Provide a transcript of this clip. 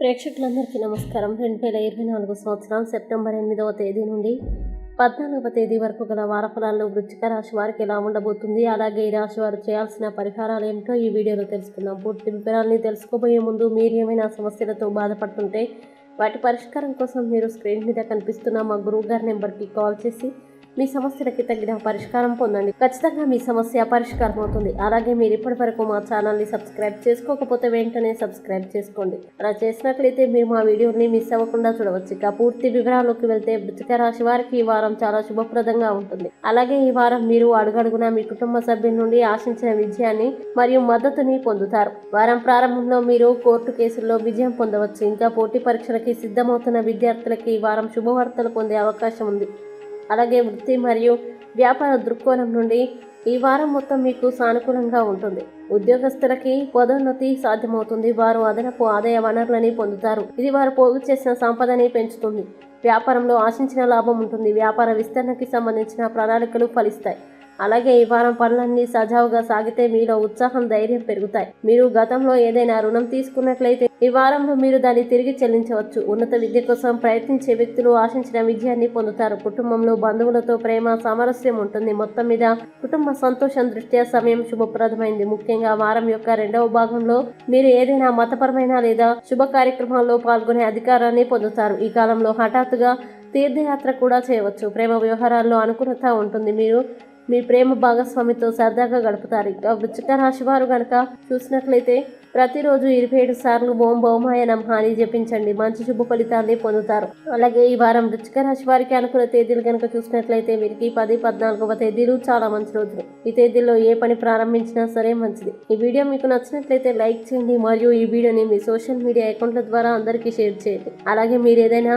ప్రేక్షకులందరికీ నమస్కారం. రెండు వేల ఇరవై నాలుగు సంవత్సరం సెప్టెంబర్ ఎనిమిదవ తేదీ నుండి పద్నాలుగవ తేదీ వరకు గల వారఫలాల్లో వృచ్చిక రాశి వారికి ఎలా ఉండబోతుంది అలాగే ఈ రాశి వారు చేయాల్సిన పరిహారాలు ఏమిటో ఈ వీడియోలో తెలుసుకుందాం. పూర్తి వివరాలని తెలుసుకోబోయే ముందు మీరు ఏమైనా సమస్యలతో బాధపడుతుంటే వాటి పరిష్కారం కోసం మీరు స్క్రీన్ మీద కనిపిస్తున్న మా గురువు గారి నెంబర్కి కాల్ చేసి మీ సమస్యలకి తగిన పరిష్కారం పొందండి. ఖచ్చితంగా మీ సమస్య పరిష్కారం అవుతుంది. అలాగే మీరు ఇప్పటి వరకు మా ఛానల్ని సబ్స్క్రైబ్ చేసుకోకపోతే వెంటనే సబ్స్క్రైబ్ చేసుకోండి. అలా చేసినట్లయితే మీరు మా వీడియోని మిస్ అవ్వకుండా చూడవచ్చు. ఇక పూర్తి వివరాల్లోకి వెళ్తే వృత్తిక రాశి వారికి ఈ వారం చాలా శుభప్రదంగా ఉంటుంది. అలాగే ఈ వారం మీరు అడుగడుగునా మీ కుటుంబ సభ్యుల నుండి ఆశించిన విజయాన్ని మరియు మద్దతుని పొందుతారు. వారం ప్రారంభంలో మీరు కోర్టు కేసుల్లో విజయం పొందవచ్చు. ఇంకా పోటీ పరీక్షలకి సిద్ధమవుతున్న విద్యార్థులకి ఈ వారం శుభవార్తలు పొందే అవకాశం ఉంది. అలాగే వృత్తి మరియు వ్యాపార దృక్కోణం నుండి ఈ వారం మొత్తం మీకు సానుకూలంగా ఉంటుంది. ఉద్యోగస్తులకి పదోన్నతి సాధ్యమవుతుంది. వారు అదనపు ఆదాయ వనరులని పొందుతారు. ఇది వారు పోగు చేసిన సంపదని పెంచుతుంది. వ్యాపారంలో ఆశించిన లాభం ఉంటుంది. వ్యాపార విస్తరణకి సంబంధించిన ప్రణాళికలు ఫలిస్తాయి. అలాగే ఈ వారం పనులన్నీ సజావుగా సాగితే మీలో ఉత్సాహం ధైర్యం పెరుగుతాయి. మీరు గతంలో ఏదైనా రుణం తీసుకున్నట్లయితే ఈ వారంలో మీరు దాన్ని తిరిగి చెల్లించవచ్చు. ఉన్నత విద్య కోసం ప్రయత్నించే వ్యక్తులు ఆశించిన విజయాన్ని పొందుతారు. కుటుంబంలో బంధువులతో ప్రేమ సామరస్యం ఉంటుంది. మొత్తం మీద కుటుంబ సంతోషం దృష్ట్యా సమయం శుభప్రదమైంది. ముఖ్యంగా వారం యొక్క రెండవ భాగంలో మీరు ఏదైనా మతపరమైన లేదా శుభ కార్యక్రమాల్లో పాల్గొనే అధికారాన్ని పొందుతారు. ఈ కాలంలో హఠాత్తుగా తీర్థయాత్ర కూడా చేయవచ్చు. ప్రేమ వ్యవహారాల్లో అనుకూలత ఉంటుంది. మీరు మీ ప్రేమ భాగస్వామితో సరదాగా గడుపుతారు. ఇక వృచ్చిక రాశి వారు గనక చూసినట్లయితే ప్రతిరోజు ఇరవై ఏడు సార్లు ఓం భౌమాయ నమః అని జపించండి. మంచి శుభ ఫలితాన్ని పొందుతారు. అలాగే ఈ వారం వృచ్చిక రాశి వారికి అనుకున్న తేదీలు కనుక చూసినట్లయితే వీరికి పది పద్నాలుగవ తేదీలు చాలా మంచి రోజులు. ఈ తేదీల్లో ఏ పని ప్రారంభించినా సరే మంచిది. ఈ వీడియో మీకు నచ్చినట్లయితే లైక్ చేయండి. మరియు ఈ వీడియోని మీ సోషల్ మీడియా అకౌంట్ల ద్వారా అందరికీ షేర్ చేయండి. అలాగే మీరు ఏదైనా